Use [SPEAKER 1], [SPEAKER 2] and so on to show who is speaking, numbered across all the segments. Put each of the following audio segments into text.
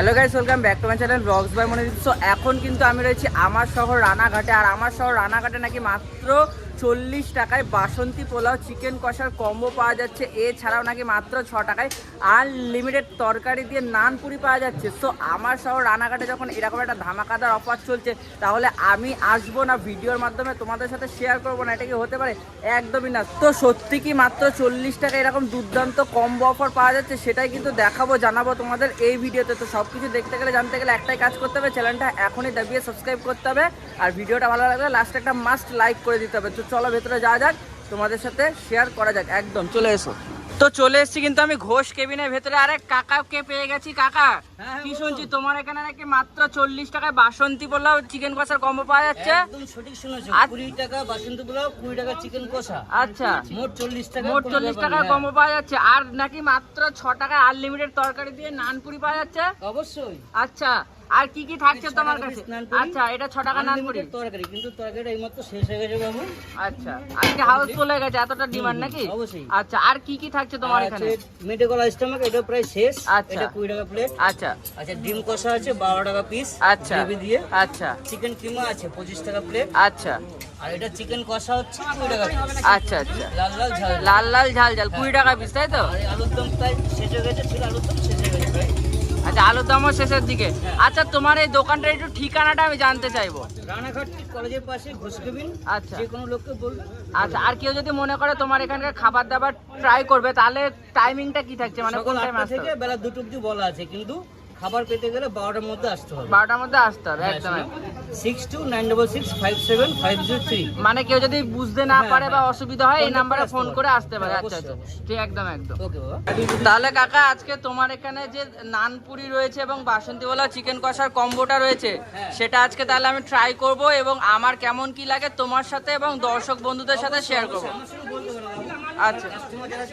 [SPEAKER 1] Hello guys welcome back to my channel vlogs by মনে so এখন কিন্তু আমি রয়েছি আমার শহর রানাঘাটে। আর আমার শহর রানাঘাটে নাকি মাত্র চল্লিশ টাকায় বাসন্তী পোলাও, চিকেন কষার কম্বো পাওয়া যাচ্ছে। এছাড়াও নাকি মাত্র ছ টাকায় আনলিমিটেড তরকারি দিয়ে নান পুরি পাওয়া যাচ্ছে। সো আমার শহর রানাঘাটে যখন এরকম একটা ধামাকাদার অফার চলছে, তাহলে আমি আসব না ভিডিওর মাধ্যমে, তোমাদের সাথে শেয়ার করব না, এটা কি হতে পারে? একদমই না। তো সত্যি কি মাত্র চল্লিশ টাকা এরকম দুর্দান্ত কম্বো অফার পাওয়া যাচ্ছে, সেটাই কিন্তু দেখাবো, জানাব তোমাদের এই ভিডিওতে। তো সব কিছু দেখতে গেলে, জানতে গেলে একটাই কাজ করতে হবে চ্যানেলটা এখনই দাবিয়ে সাবস্ক্রাইব করতে হবে। আর ভিডিওটা ভালো লাগলে লাস্টে একটা মাস্ট লাইক করে দিতে হবে। তো চলো ভেতরে যাওয়া যাক তোমাদের সাথে শেয়ার করা যাক। একদম চলে এসো। তো চলে এসেছি কিন্তু আমি ঘোষ কেবিনের ভেতরে। আরে কাকাকে পেয়ে গেছি কাকা।
[SPEAKER 2] হ্যাঁ,
[SPEAKER 1] কি শুনছি তোমার এখানে নাকি মাত্র চল্লিশ টাকায় বাসন্তী পোলাও চিকেন কষার কম্বো পাওয়া যাচ্ছে?
[SPEAKER 2] সঠিক শুনেছো।
[SPEAKER 1] আচ্ছা।
[SPEAKER 2] কুড়ি টাকা বাসন্তী পোলাও কুড়ি টাকা চিকেন কষা।
[SPEAKER 1] আচ্ছা।
[SPEAKER 2] মোট চল্লিশ টাকা
[SPEAKER 1] মোট চল্লিশ
[SPEAKER 2] নেই,
[SPEAKER 1] কম্বো পাওয়া যাচ্ছে। আর নাকি মাত্র ছ টাকায় আনলিমিটেড তরকারি দিয়ে নানপুরি পাওয়া যাচ্ছে?
[SPEAKER 2] হ্যাঁ। অবশ্যই।
[SPEAKER 1] আচ্ছা। আর কি কি থাকছে তোমার কাছে? আচ্ছা এটা ছ টাকা নানপুরি
[SPEAKER 2] Unlimited তরকারি কিন্তু তরকারিটা এইমাত্র শেষ হয়ে গেছে বাবু।
[SPEAKER 1] আচ্ছা আজকে হাউসফুল হয়ে গেছে এতটা ডিমান্ড নাকি?
[SPEAKER 2] অবশ্যই।
[SPEAKER 1] আচ্ছা আর কি কি থাকছে তোমার এখানে?
[SPEAKER 2] মেডিকেল স্টমাক এটা প্রায় শেষ।
[SPEAKER 1] আচ্ছা।
[SPEAKER 2] এটা কুড়ি টাকা প্লেট
[SPEAKER 1] আচ্ছা।
[SPEAKER 2] আচ্ছা ডিম কষা আছে বারো টাকা পিস
[SPEAKER 1] আচ্ছা।
[SPEAKER 2] গ্রেভি দিয়ে।
[SPEAKER 1] আচ্ছা।
[SPEAKER 2] চিকেন কিমা আছে পঁচিশ টাকা প্লেট
[SPEAKER 1] আচ্ছা।
[SPEAKER 2] আর এটা চিকেন কষা হচ্ছে কুড়ি টাকা পিস
[SPEAKER 1] আচ্ছা আচ্ছা।
[SPEAKER 2] লাল লাল ঝাল।
[SPEAKER 1] লাল লাল ঝাল ঝাল কুড়ি টাকা পিস তাই তো?
[SPEAKER 2] আলুর দম প্রায় শেষ হয়ে গেছে ছিল আলুর দম শেষ হয়ে গেছে
[SPEAKER 1] আচ্ছা আলুর দমও শেষের দিকে। আচ্ছা তোমার এই দোকানটার একটু ঠিকানাটা আমি জানতে চাইব।
[SPEAKER 2] রানাঘাট কলেজের পাশে ঘুষকেবিন
[SPEAKER 1] আচ্ছা।
[SPEAKER 2] যে কোনো লোককে বলবে।
[SPEAKER 1] আচ্ছা আর কেউ যদি মনে করে তোমার এখানকার খাবার দাবার ট্রাই করবে তাহলে টাইমিংটা কি থাকছে? মানে কোন টাইম
[SPEAKER 2] থেকে বেলা দুটো অব্দি বলা আছে কিন্তু খাবার পেতে গেলে বারোটার মধ্যে আসতে হবে।
[SPEAKER 1] বারোটার মধ্যে আসতে হবে একদম একদম।
[SPEAKER 2] Six two nine double six five seven five zero three
[SPEAKER 1] মানে কেউ যদি বুঝতে না
[SPEAKER 2] হ্যাঁ,
[SPEAKER 1] পারে বা
[SPEAKER 2] হ্যাঁ।
[SPEAKER 1] অসুবিধা হয় এই নাম্বারে ফোন করে আসতে পারে।
[SPEAKER 2] হ্যাঁ,
[SPEAKER 1] আচ্ছা আচ্ছা। ঠিক একদম একদম। তাহলে কাকা আজকে তোমার এখানে যে নানপুরি রয়েছে এবং বাসন্তীওয়ালা চিকেন কষার কম্বোটা রয়েছে
[SPEAKER 2] হ্যাঁ।
[SPEAKER 1] সেটা আজকে তাহলে আমি ট্রাই করব এবং আমার কেমন কি লাগে তোমার সাথে এবং দর্শক বন্ধুদের সাথে শেয়ার করব
[SPEAKER 2] আমার সঙ্গে বলতে পারো বাবু।
[SPEAKER 1] আচ্ছা।
[SPEAKER 2] যারা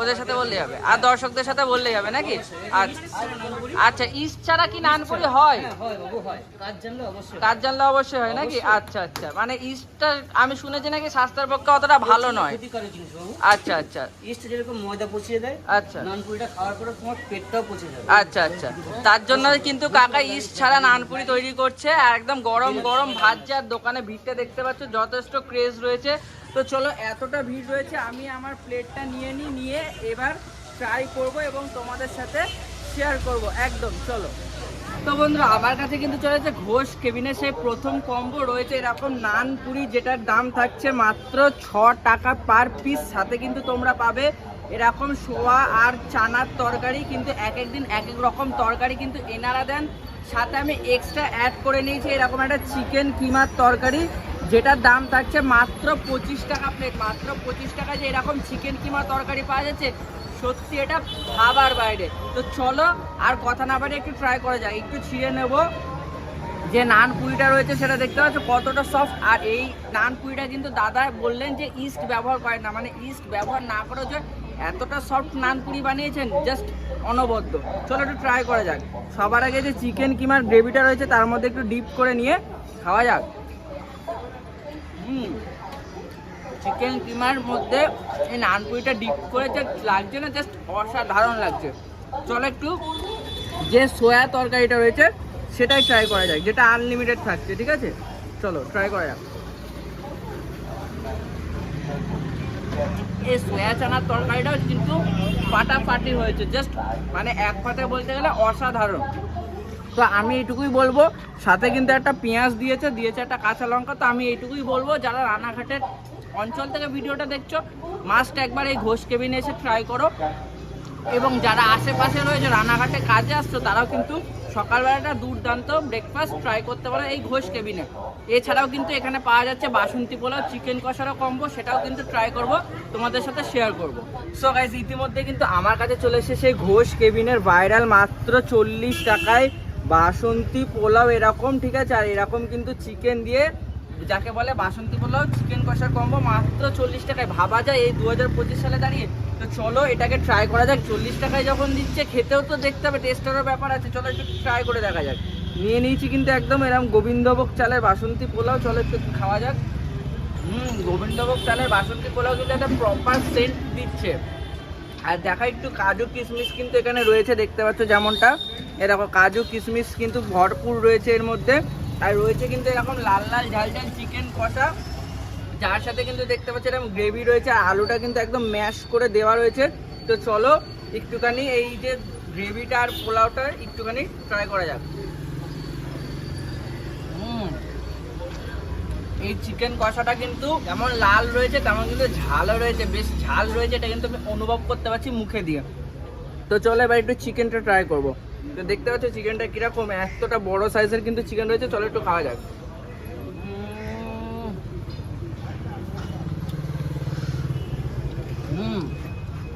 [SPEAKER 2] ওদের
[SPEAKER 1] সাথে বললেই হবে। আর দর্শকদের সাথে বললেই হবে নাকি? আচ্ছা। আচ্ছা ইস্ট ছাড়া কি নানপুরি হয়?
[SPEAKER 2] হ্যাঁ কাজ জানলে অবশ্যই।
[SPEAKER 1] হয় নাকি? আচ্ছা আচ্ছা। মানে ইস্টটা আমি শুনেছি নাকি স্বাস্থ্যের পক্ষে অতটা ভালো নয়। আচ্ছা আচ্ছা।
[SPEAKER 2] ইস্ট যেরকম ময়দা পচিয়ে দেয়
[SPEAKER 1] আচ্ছা।
[SPEAKER 2] নানপুরিটা খাওয়ার পরে তোমার পেটটাও পচে যাবে।
[SPEAKER 1] আচ্ছা আচ্ছা। তার জন্য কিন্তু কাকা ইস্ট ছাড়া নানপুরি তৈরি করছে। আর একদম গরম গরম ভাজছে আর দোকানে ভিড়টা দেখতে পাচ্ছ যথেষ্ট ক্রেজ রয়েছে। তো চলো, এতটা ভিড় রয়েছে, আমি আমার প্লেটটা নিয়ে নিই, নিয়ে এবার ট্রাই করব এবং তোমাদের সাথে শেয়ার করব। একদম, চলো। তো বন্ধুরা, আমার কাছে কিন্তু চলেছে ঘোষ কেবিনে সেই প্রথম কম্বো রয়েছে। এরকম নান পুরি যেটার দাম থাকছে মাত্র ছ টাকা পার পিস সাথে কিন্তু তোমরা পাবে এরকম সোয়া আর চানার তরকারি, কিন্তু এক এক দিন এক এক রকম তরকারি কিন্তু এনারা দেন। সাথে আমি এক্সট্রা অ্যাড করে নিয়েছি, এরকম একটা চিকেন কিমার তরকারি। যেটার দাম থাকছে মাত্র পঁচিশ টাকা প্লেট মাত্র পঁচিশ টাকা যে এরকম চিকেন কিমা তরকারি পাওয়া যাচ্ছে, সত্যি এটা ভাবার বাইরে। তো চলো আর কথা না বাড়ি একটু ট্রাই করা যায় একটু ছিঁড়ে নেব। যে নান পুরিটা রয়েছে সেটা দেখতে পাচ্ছ, কতটা সফট আর এই নান পুরিটা কিন্তু দাদা বললেন যে ইস্ট ব্যবহার করে না মানে ইস্ট ব্যবহার না করে যে এতটা সফট নান পুরি বানিয়েছেন জাস্ট অনবদ্য। চলো একটু ট্রাই করা যাক। সবার আগে যে চিকেন কিমার গ্রেভিটা রয়েছে, তার মধ্যে একটু ডিপ করে নিয়ে খাওয়া যাক। হুম। চিকেন কিমার মধ্যে এই নানপুরিটা ডিপ করে যে লাগছে না জাস্ট অসাধারণ লাগছে। চলো একটু যে সোয়া তরকারিটা রয়েছে, সেটাই ট্রাই করা যায় যেটা আনলিমিটেড থাকছে, ঠিক আছে? চলো ট্রাই করা যাক। এই সোয়া চানার তরকারিটাও কিন্তু ফাটাফাটি হয়েছে জাস্ট মানে এক কথায় বলতে গেলে অসাধারণ। তো আমি এইটুকুই বলব। সাথে কিন্তু একটা পেঁয়াজ দিয়েছে দিয়েছে একটা কাঁচা লঙ্কা, তো আমি এইটুকুই বলব। যারা রানাঘাটের অঞ্চল থেকে ভিডিওটা দেখছ মাস্ট একবার এই ঘোষ কেবিনে এসে ট্রাই করো। এবং যারা আশেপাশে রয়েছে, রানাঘাটে কাজে আসছো, তারাও কিন্তু সকালবেলাটা দুর্দান্ত ব্রেকফাস্ট ট্রাই করতে পারো এই ঘোষ কেবিনে। এছাড়াও কিন্তু এখানে পাওয়া যাচ্ছে বাসন্তী পোলাও চিকেন কষারও কম্বো সেটাও কিন্তু ট্রাই করব, তোমাদের সাথে শেয়ার করব। সো গাইজ ইতিমধ্যে কিন্তু আমার কাছে চলে এসেছে সেই ঘোষ কেবিনের ভাইরাল মাত্র চল্লিশ টাকায় বাসন্তী পোলাও এরকম, ঠিক আছে? আর এরকম কিন্তু চিকেন দিয়ে, যাকে বলে বাসন্তী পোলাও চিকেন কষার কম্বো মাত্র চল্লিশ টাকায়। ভাবা যায় এই দু হাজার পঁচিশ সালে দাঁড়িয়ে? তো চলো, এটাকে ট্রাই করা যাক। চল্লিশ টাকায় যখন দিচ্ছে, খেতেও তো দেখতে হবে টেস্টেরও ব্যাপার আছে। চলো একটু ট্রাই করে দেখা যাক। নিয়ে নিয়েছি কিন্তু একদম এরকম গোবিন্দভোগ চালের বাসন্তী পোলাও। চলো একটু খাওয়া যাক। হুম, গোবিন্দভোগ চালের বাসন্তী পোলাও কিন্তু একটা প্রপার সেন্ট দিচ্ছে। আর দেখা একটু কাজু কিশমিশ কিন্তু এখানে রয়েছে, দেখতে পাচ্ছ যেমনটা। এরকম কাজু কিশমিশ কিন্তু ভরপুর রয়েছে এর মধ্যে। আর রয়েছে কিন্তু এরকম লাল লাল ঝাল ঝাল চিকেন কষা। যার সাথে কিন্তু দেখতে পাচ্ছ এরকম গ্রেভি রয়েছে, আর আলুটা কিন্তু একদম ম্যাশ করে দেওয়া রয়েছে। তো চলো, একটুখানি এই যে গ্রেভিটা আর পোলাওটা একটুখানি ট্রাই করা যাক হুম এই চিকেন কষাটা কিন্তু যেমন লাল রয়েছে, তেমন কিন্তু ঝালও রয়েছে। বেশ ঝাল রয়েছে, এটা কিন্তু আমি অনুভব করতে পারছি মুখে দিয়ে। তো চলো এবার একটু চিকেনটা ট্রাই করব। তো দেখতে পাচ্ছ চিকেনটা কীরকম, এতটা বড় সাইজের কিন্তু চিকেন রয়েছে, চলো একটু খাওয়া যাক।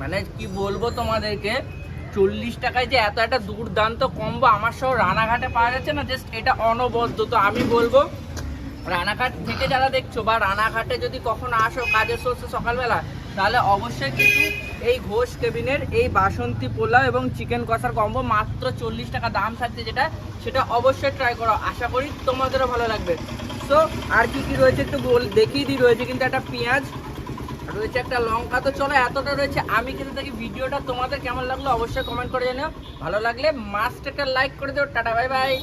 [SPEAKER 1] মানে কি বলব তোমাদেরকে, চল্লিশ টাকায় যে এত একটা দুর্দান্ত কম্বো আমার সহ রানাঘাটে পাওয়া যাচ্ছে না জাস্ট এটা অনবদ্য। তো আমি বলব রানাঘাট থেকে যারা দেখছ বা রানাঘাটে যদি কখনো আসো কাজের সোর্সে সকালবেলা, তাহলে অবশ্যই কিন্তু এই ঘোষ কেবিনের এই বাসন্তী পোলাও এবং চিকেন কষার কম্বো মাত্র চল্লিশ টাকা দাম থাকছে যেটা, সেটা অবশ্যই ট্রাই করো। আশা করি তোমাদেরও ভালো লাগবে। সো আর কি কি রয়েছে একটু বল, দেখিয়ে দিই, রয়েছে কিন্তু একটা পেঁয়াজ, রয়েছে একটা লঙ্কা। তো চলো, এতটা রয়েছে। আমি কিন্তু থাকি ভিডিওটা তোমাদের কেমন লাগল অবশ্যই কমেন্ট করে জানিও। ভালো লাগলে মাস্ট একটা লাইক করে দিও। Tata bye bye